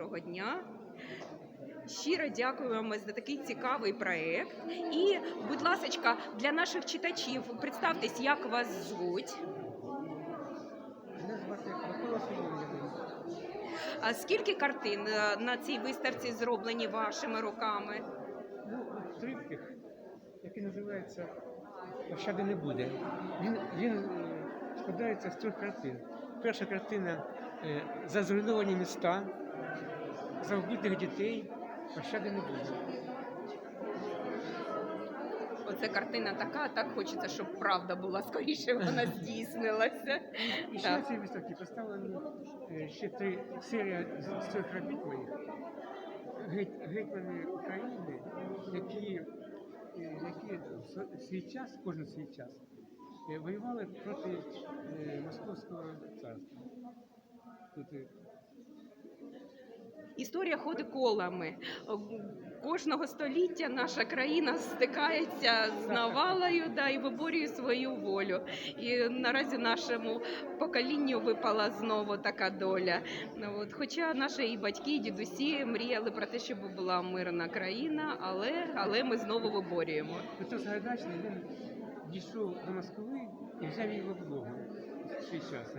доброго дня. Щиро дякую вам за такий цікавий проект. І, будь ласка, для наших читачів представтесь, як вас звуть. Мене звати Микола Солом'яний. А скільки картин е, на цій виставці зроблені вашими руками? Ну, триптих, який називається Пощади не буде. Він, він е, складається з трьох картин. Перша картина е, за зруйновані міста, за вбитих дітей. Пощади не буде. Оце картина така, так хочеться, щоб правда була скоріше, вона здійснилася. І ще на цій виставці представлені е, ще три серія з, трьох робіт моїх. Гетьмани України, які, е, які в свій час, кожен свій час, е, воювали проти Московського царства. Тут Історія ходить колами. Кожного століття наша країна стикається з навалою да, і виборює свою волю. І наразі нашому поколінню випала знову така доля. Ну, от, хоча наші і батьки, і дідусі мріяли про те, щоб була мирна країна, але, але ми знову виборюємо. Петро Сагайдачний він дійшов до Москви і взяв її в облогу свій час.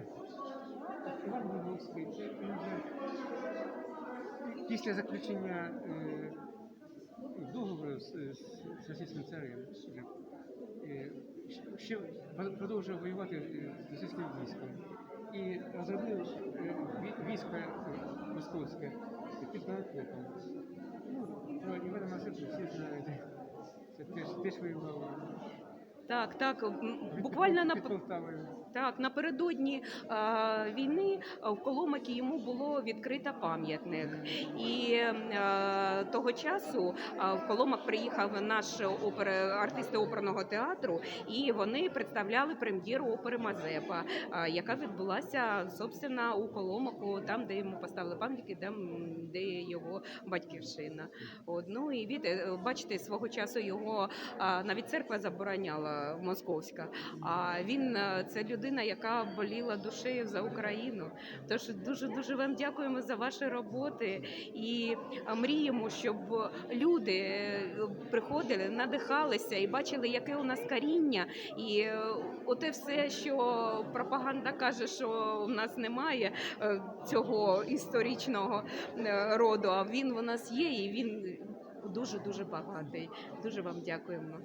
Іван Глибовський, це він вже після заключення е, договору з, з, з російським царем е, ще продовжував воювати е, з російським військом і розробив е, військо е, московське під Конотопом. Ну, про Івана Масипу всі знають. Це теж, теж воював Так, так, буквально на Так, напередодні а, війни в Коломикі йому було відкрито пам'ятник, і а, того часу а, в Коломак приїхав наш опери артисти оперного театру, і вони представляли прем'єру опери Мазепа, а, яка відбулася собственно у Коломаку, там, де йому поставили пам'ятник, там де його батьківщина. От, ну і від е, бачите, свого часу його а, навіть церква забороняла московська. А він е, це людина, яка боліла душею за Україну. Тож дуже дуже вам дякуємо за ваші роботи і е, мріємо, щоб люди е, приходили, надихалися і бачили, яке у нас каріння, і оте все, що пропаганда каже, що в нас немає цього історичного роду. А він у нас є, і він дуже дуже багатий. Дуже вам дякуємо.